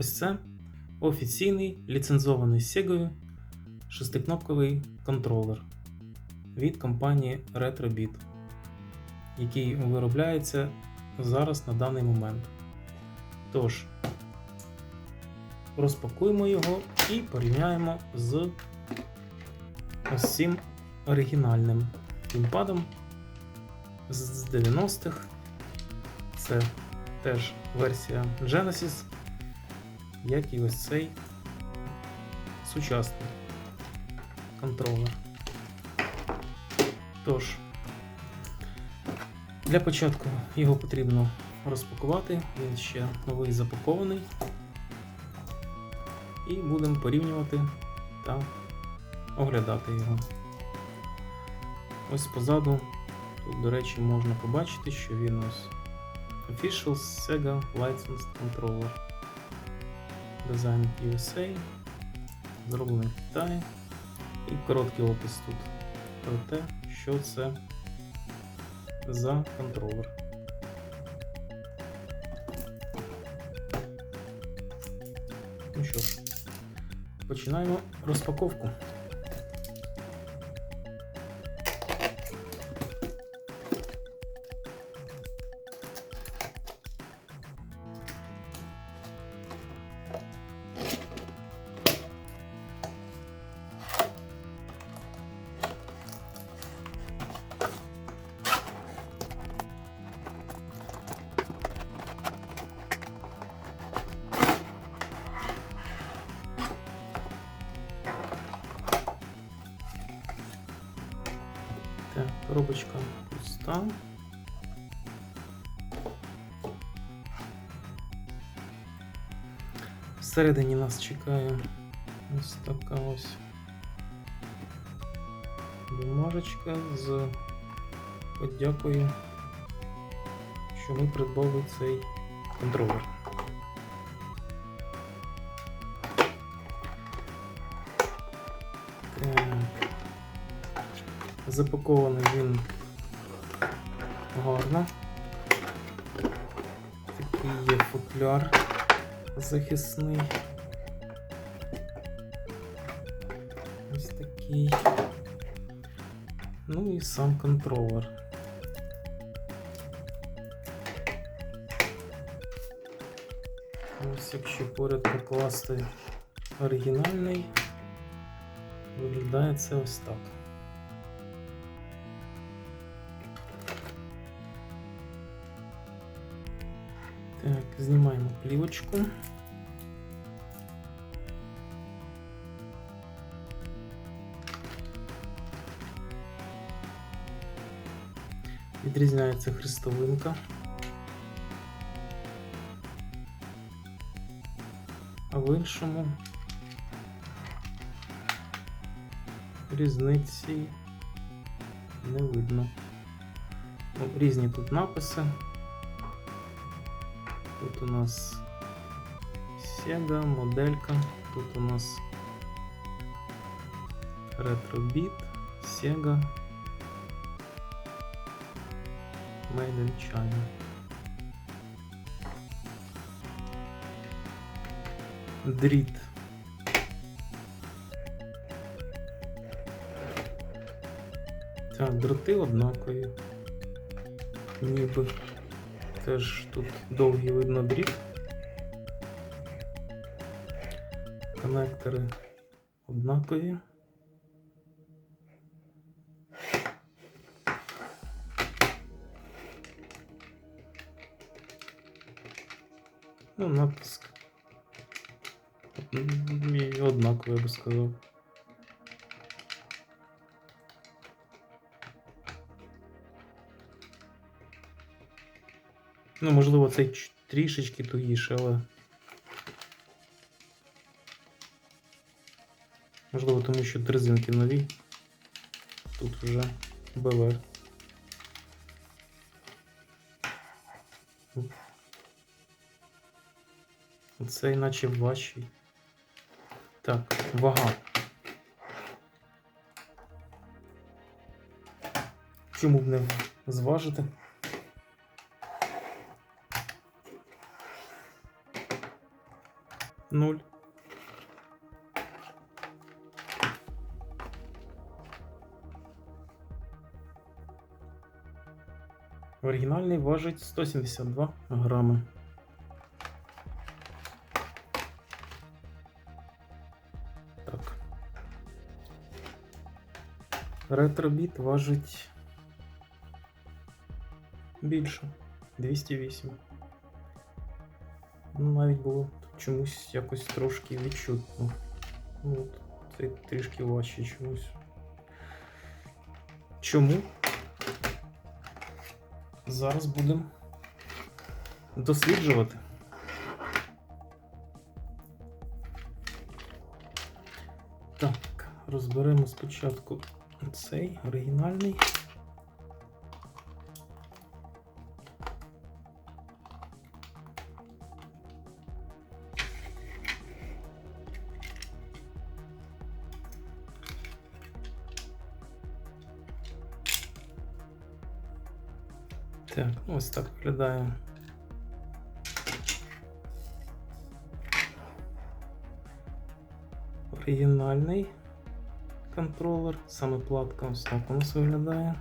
Ось це офіційний ліцензований Sega шестикнопковий контролер від компанії RetroBit, який виробляється зараз на даний момент. Тож, розпакуємо його і порівняємо з ось цим оригінальним геймпадом з 90-х. Це теж версія Genesis, як і ось цей сучасний контролер. Тож, для початку його потрібно розпакувати, він ще новий запакований. І будемо порівнювати та оглядати його. Ось позаду, тут, до речі, можна побачити, що він ось Official Sega Licensed Controller. Design USA. Зроблений в Китаї. І короткий опис тут про те, що це за контролер. Ну що ж, починаємо розпаковку. Коробочка пуста. Всередині нас чекає ось така ось бумажечка з подякою, що ми придбали цей контролер. Запакований він гарно. Такий є футляр захисний. Ось такий. Ну і сам контролер. Ось якщо поряд покласти оригінальний, виглядає це ось так. Так, знімаємо плівочку. Відрізняється хрестовинка. А в іншому різниці не видно. Ну, різні тут написи. Тут у нас Sega, моделька. Тут у нас RetroBit, Sega, Made in China. Дріт. Так, дроти однакові. Ніби. Теж тут довгий видно дріт. Конектори однакові. Ну, натиск. Однаково, я би сказав. Ну, можливо, цей ч- трішечки тугіше, але. Можливо, тому що дрезинки нові. Тут вже БВ. Це іначе важчий. Так, вага. Чому б не зважити? 0. Оригінальний важить 172 грами. Так. Ретробіт важить більше 208. Ну, навіть було чомусь якось трошки відчутно. Ну, цей трішки важче чомусь. Чому? Зараз будемо досліджувати. Так, розберемо спочатку цей оригінальний. Так, ну ось так виглядає. Оригінальний контролер, саме платка ось так у нас виглядає.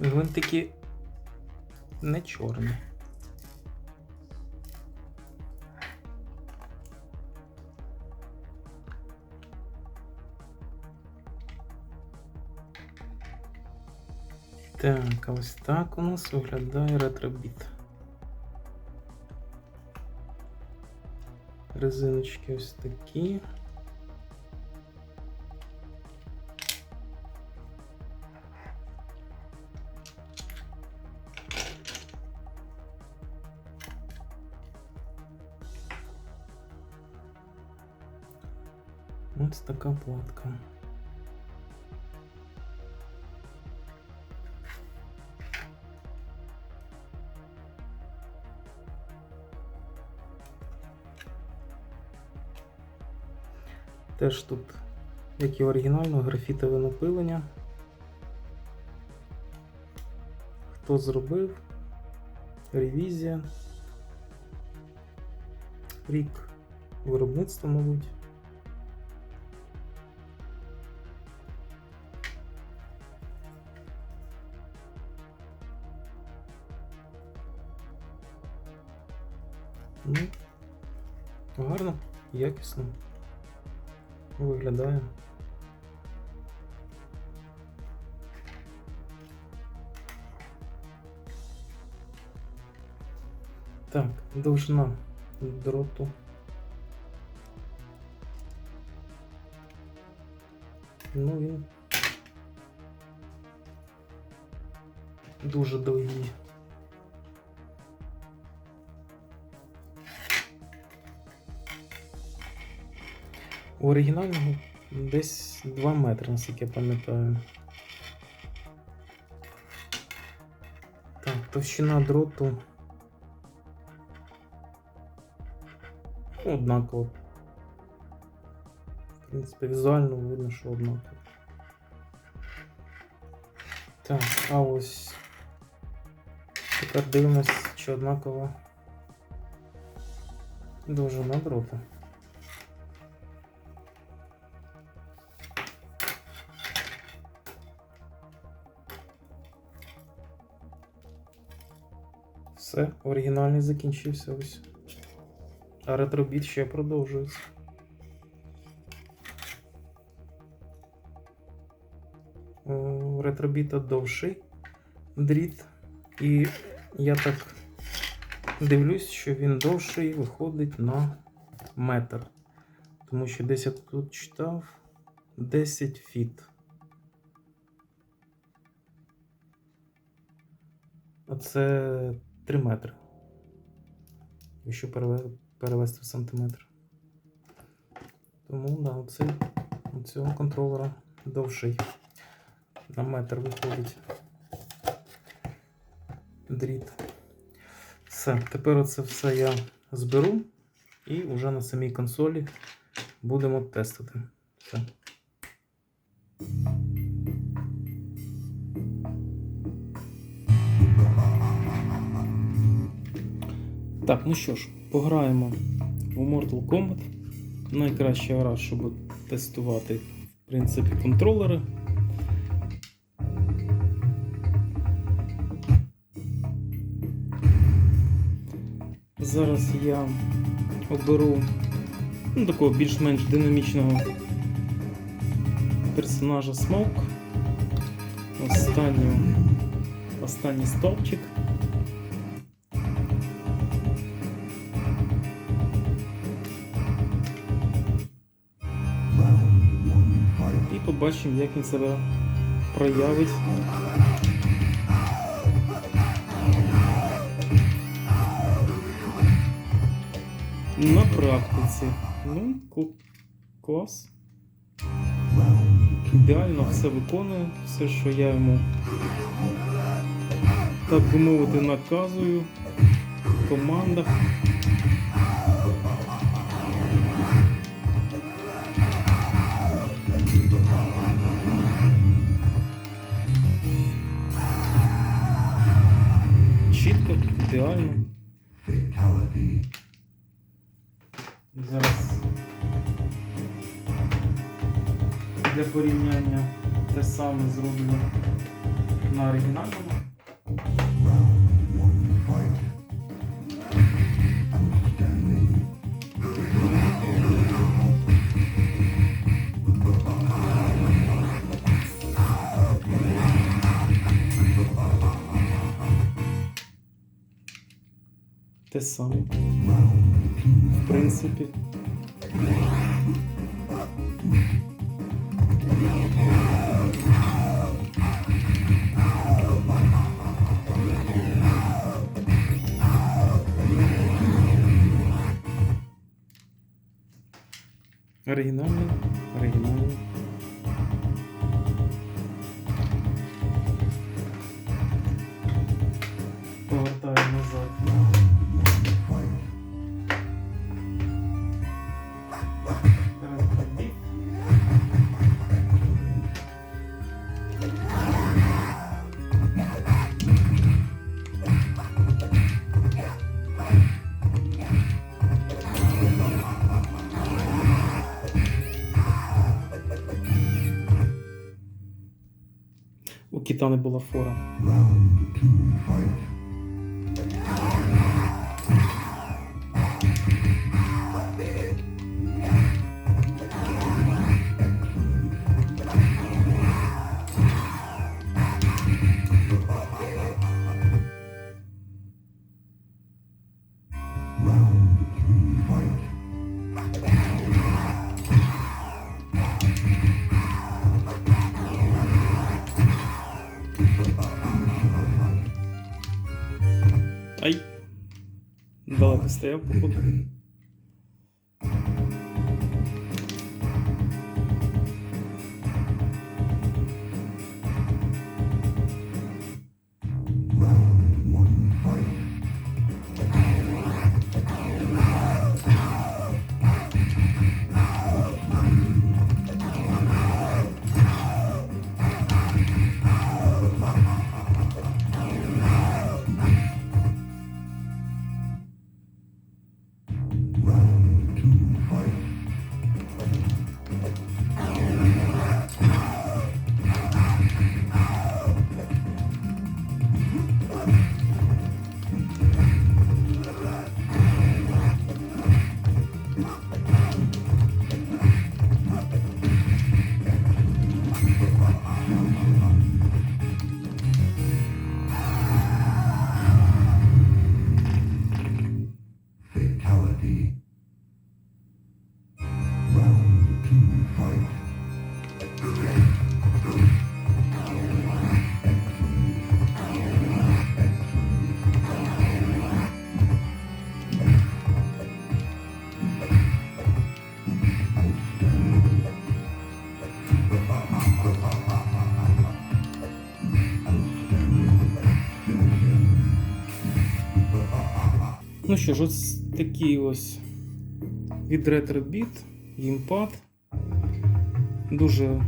Гвинтики не чорні. Так, а ось так у нас виглядає ретробіт. Резиночки ось такі. Ось така платка. Теж тут, як і оригінально, графітове напилення. Хто зробив? Ревізія. Рік виробництва, мабуть. якісно виглядає. Так, довжина дроту. Ну він дуже довгий. У оригінального десь 2 метри, наскільки я пам'ятаю. Так, товщина дроту. Однаково. В принципі, візуально видно, що однаково. Так, а ось. Тепер дивимось, чи однаково довжина дрота. Все, оригінальний закінчився ось. А ретробіт ще продовжується. Ретробіта довший дріт. І я так дивлюсь, що він довший виходить на метр. Тому що десь я тут читав 10 фіт. А це 3 метри. Якщо переве- перевести в сантиметр. Тому, да, оцей, у цього контролера довший. На метр виходить дріт. Все, тепер оце все я зберу і вже на самій консолі будемо тестити. Все. Так, ну що ж, пограємо у Mortal Kombat. Найкраща гра, щоб тестувати, в принципі, контролери. Зараз я оберу ну, такого більш-менш динамічного персонажа Smoke. Останню, останній стовпчик. Побачимо, як він себе проявить. На практиці. Ну, клас. Ідеально все виконує, все, що я йому, так би мовити, наказую в командах. Ідеально. Зараз для порівняння те саме зроблю на оригінальному. Те саме. В принципі. Оригінальний, оригінальний. Кита не була фора. Ай! Далеко Ну що ж, ось такий ось від Retrobit, геймпад. Дуже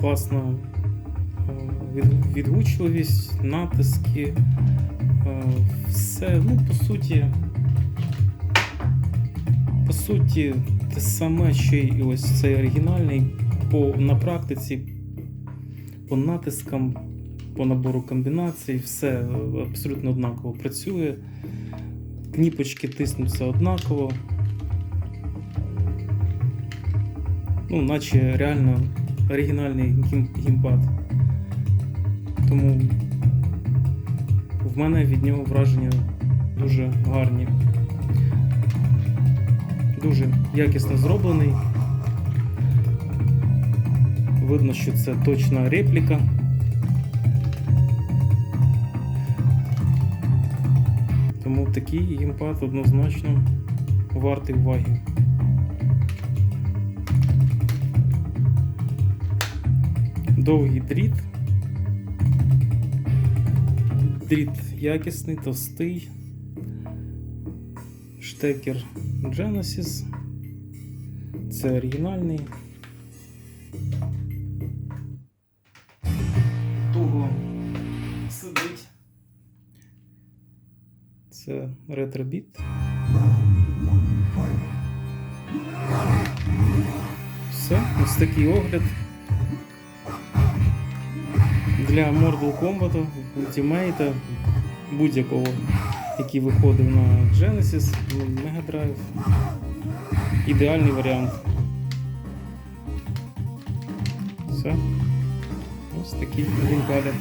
класна е, відгучливість, натиски. е, Все, ну, по суті, по суті, те саме, що і ось цей оригінальний по, на практиці, по натискам, по набору комбінацій, все е, абсолютно однаково працює. Кніпочки тиснуться однаково. Ну, наче реально оригінальний геймпад. Тому в мене від нього враження дуже гарні. Дуже якісно зроблений. Видно, що це точна репліка. Такий геймпад однозначно вартий уваги. Довгий дріт. Дріт якісний, товстий. Штекер Genesis. Це оригінальний. Ретробіт. Все, ось такий огляд. Для Mortal Kombat, Ultimate, будь-якого, який виходив на Genesis, Mega Drive. Ідеальний варіант. Все. Ось такі геймпади.